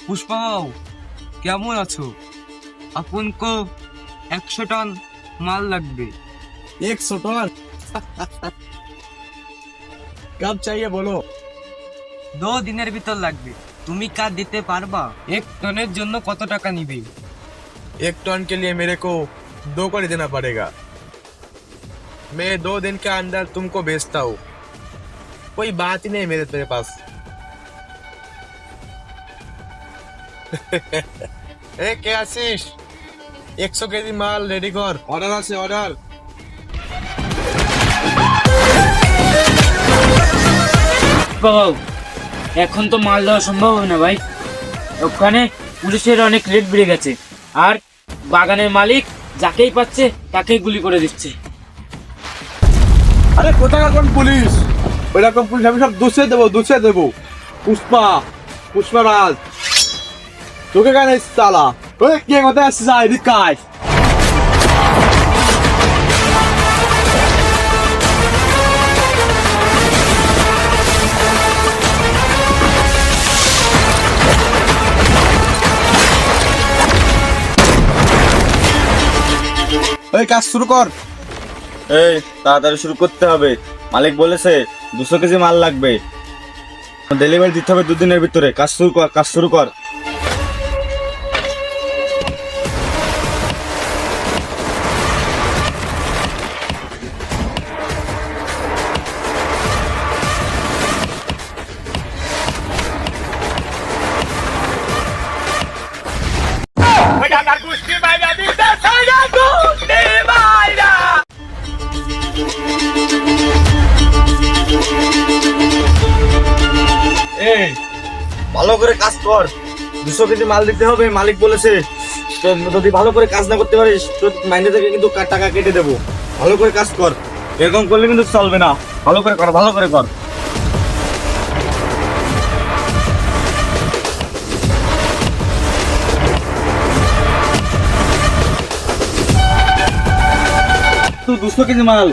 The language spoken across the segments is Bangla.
হ্যালো পুষ্পাবাবু কেমন আছো আপন কো একশো টন মাল লাগবে एक सौ टन कब चाहिए बोलो দো দিনের ভিতর লাগবে তুমি কাজ দিতে পারবা এক টনের জন্য কত টাকা নিবে एक टन के लिए मेरे को दो कर देना पड़ेगा मैं दो दिन के अंदर तुमको बेचता हूँ कोई बात ही नहीं मेरे तेरे पास এ কে আছিস? একশো কেজি মাল রেডি কর। অর্ডার আছে অর্ডার এখন তো মাল দেওয়া সম্ভব হবে না ভাই। ওখানে পুলিশের অনেক রেট বেড়ে গেছে। আর বাগানের মালিক যাকেই পাচ্ছে তাকেই গুলি করে দিচ্ছে। আরে কোথায় এখন পুলিশ? ওইরকম পুলিশ আমি সব দুষে দেবো দুষে দেবো। পুষ্পা পুষ্পা রাজ। তোকে কেন সালা ওই কে কোথায় আসছিস? এদিক আয়। ওই, কাজ শুরু কর। এই, তাড়াতাড়ি শুরু করতে হবে। মালিক বলেছে, দুশো কেজি মাল লাগবে। ডেলিভারি দিতে হবে দুদিনের ভিতরে। কাজ শুরু কর, কাজ শুরু কর। ভালো করে কাজ কর। দুশো কেজি মাল দিতে হবে, মালিক বলেছে যদি ভালো করে কাজ না করতে পারিস মাইনে থেকে কিন্তু টাকা কেটে দেবো। ভালো করে কাজ কর। এরকম করলে কিন্তু চলবে না। ভালো করে কর, ভালো করে কর। তো দুশো কেজি মাল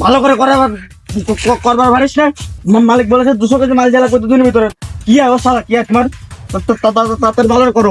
ভালো করে করার করবার পারিস না মালিক বলেছে দুশো কেজি মাল জ্বালা প্রতিদিনের ভিতরে কি অবস্থা কি তোমার তাড়াতাড়ি ভালো করে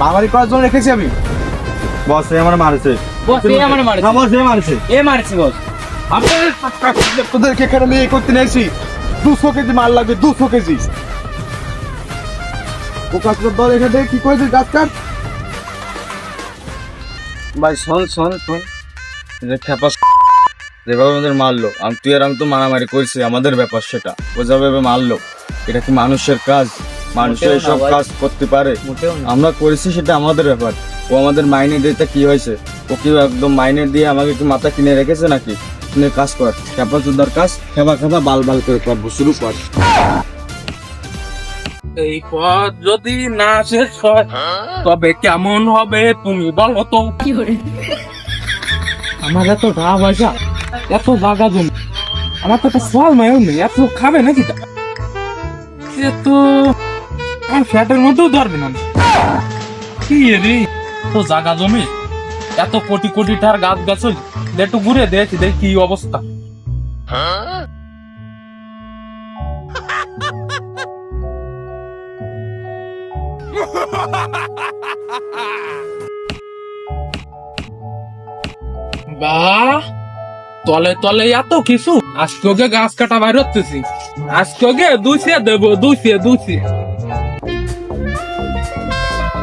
মারামারি করার জন্য রেখেছি আমি। বস এ আমার মারছে। বস এ আমার মারছে। হ্যাঁ, বস এ মারছে। এ মারছি বস। তোদেরকে এখানে নিয়ে করতে নিয়েছি। দুশো কেজি মাল লাগবে দুশো কেজি। সুদার দল এখানে থেকে কি করেছিস গাছ কাট ভাই শোন শোন শোন। যে খেপা যেভাবে আমাদের মারলো আমি তুই আর আমি তো মারামারি করছি আমাদের ব্যাপার সেটা। ও যেভাবে মারলো এটা কি মানুষের কাজ? মানুষের সব কাজ করতে পারে। আমরা করেছি সেটা আমাদের ব্যাপার। ও আমাদের মাইনে দিতে কি হয়েছে? ও কি একদম মাইনে দিয়ে আমাকে কি মাথা কিনে রেখেছে নাকি? কাজ কর। খেপা চুদার কাজ খেপা খেপা বাল বাল করে করব শুরু কর। এই পথ যদি না শেষ হয় তবে কেমন হবে তুমি বলো তো? আমার এত টাকা পয়সা এত জায়গা জমি আমার তো একটা ফল মায়ও নেই এত খাবে নাকি? তা? আমার ফ্যাটের মধ্যেও ধরবে না। কি রে তো জায়গা জমি, এত কোটি কোটি টার গাছ গাছ একটু ঘুরে দেখি দেখি কি অবস্থা। বাহ তলে তলে এত কিছু। আজকে গাছ কাটা বাইর হতেছি। আজকে দুইশে দেবো, দুইশে দুইশে।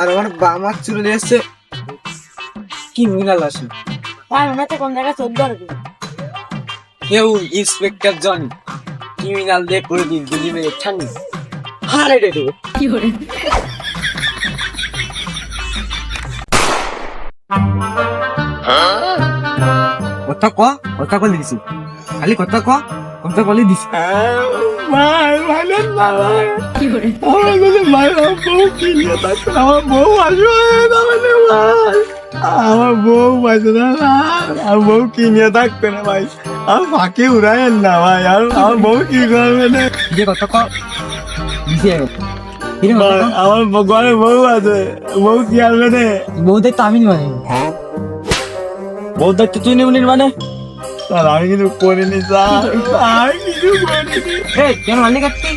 আর আমার বামার চুলে দিয়েছে কি মিনাল আসে তার মনে হচ্ছে কোন জায়গায় চোদ্দ আর কি কেউ ইন্সপেক্টর জন ক্রিমিনাল দিয়ে করে দিন গুলি মেরে ছানি হারে রে রে। কথা ক কথা কলি দিছি। খালি কথা ক কথা কলি দিছি। ভাই ভালো না ভাই। আমার কাছে মায়ের বউ কিনে থাকতো আমার বউ আসবে না ভাই। আমার বউ বাঁচে না আমার বউ কিনে থাকতো না ভাই। আমার ফাঁকি উড়াইয়েন না ভাই আর আমার বউ কি করবে না। যে কথা ক দিছি কিরে ভাই, আমার ঘরে বউ আছে বউ কি আসবে না? বউদের তো আমি মানে? বউদের তো তুই নেবনি মানে? স্যার আমি কিছু করিনি স্যার। আমি কিছু করিনি। এই কেন মারলি কাটতি?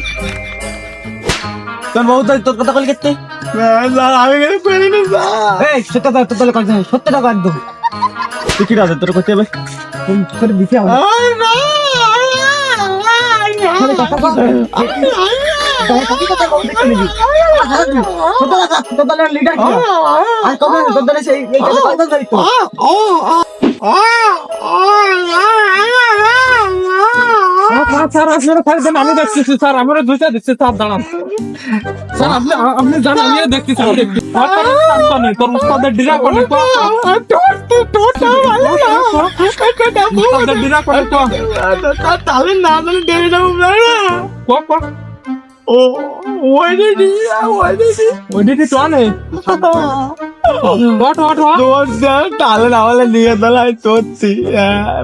তোর বউ তোর তোর কথা কলি কাটতে? স্যার আমি কিছু করিনি স্যার। এই সত্যটা তোর তাহলে কথা সত্যটা কর একদম তুই কি রাজা তোর করতে হবে। তোর কথা তোর কথা তোর লিডার কি? আর কবে তোর সেই দায়িত্ব স্যার আপনারা থাকবেন আমি দেখতেছি স্যার আমরা দুইটা দিচ্ছি স্যার দাঁড়ান স্যার আপনি আপনি জান আমি দেখতেছি তোর উস্তাদের ডিরা করে ডিরা করে তাহলে না তাহলে ডেরে যাব ও ওই দিদি ওই দিদি ওই তাহলে না হলে নিয়ে তাহলে আমি তোরছি।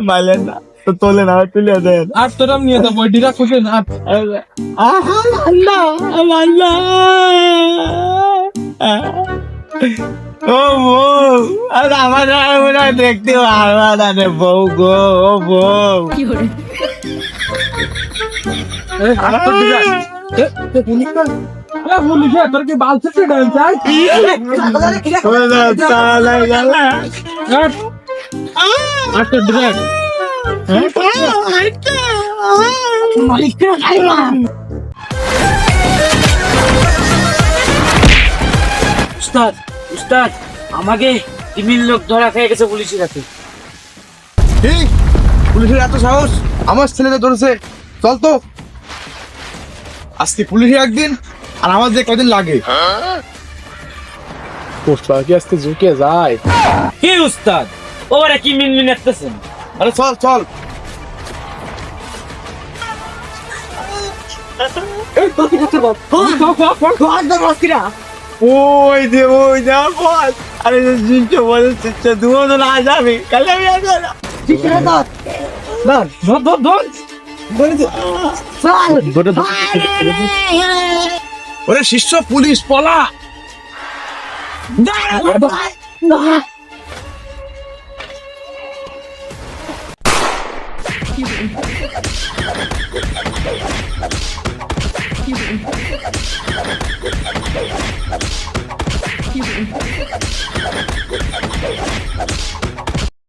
মাইলে না। তো তোলে না তুলে দেন আর তোরা নিয়ে যাব ওই ডিরা খুঁজে না? আল্লাহ আল্লাহ ও বউ আর আমার মনে হয় দেখতে পারবা না রে বউ গো ও বউ। আর তোর কি বাল ছিটে চাই উস্তাদ উস্তাদ আমাকে তিমির লোক ধরা খেয়ে গেছে পুলিশের কাছে ঠিক পুলিশের এত সাহস? আমার ছেলেদের ধরেছে। চল তো। আজকে পুলিশে একদিন আর আমার যে কদিন লাগে। পোস্টার কি আজকে ঝুঁকে যায়। কি উস্তাদ? ওরা কি মিনমিন আসতেছেন আরে চল চল। ওই যে ওই যা বল। আরে জিনিসটা বলেছে সে দুটো না যাবে কালে আমি না। ধর। ধর ধর ওরে শিষ্য পুলিশ পলা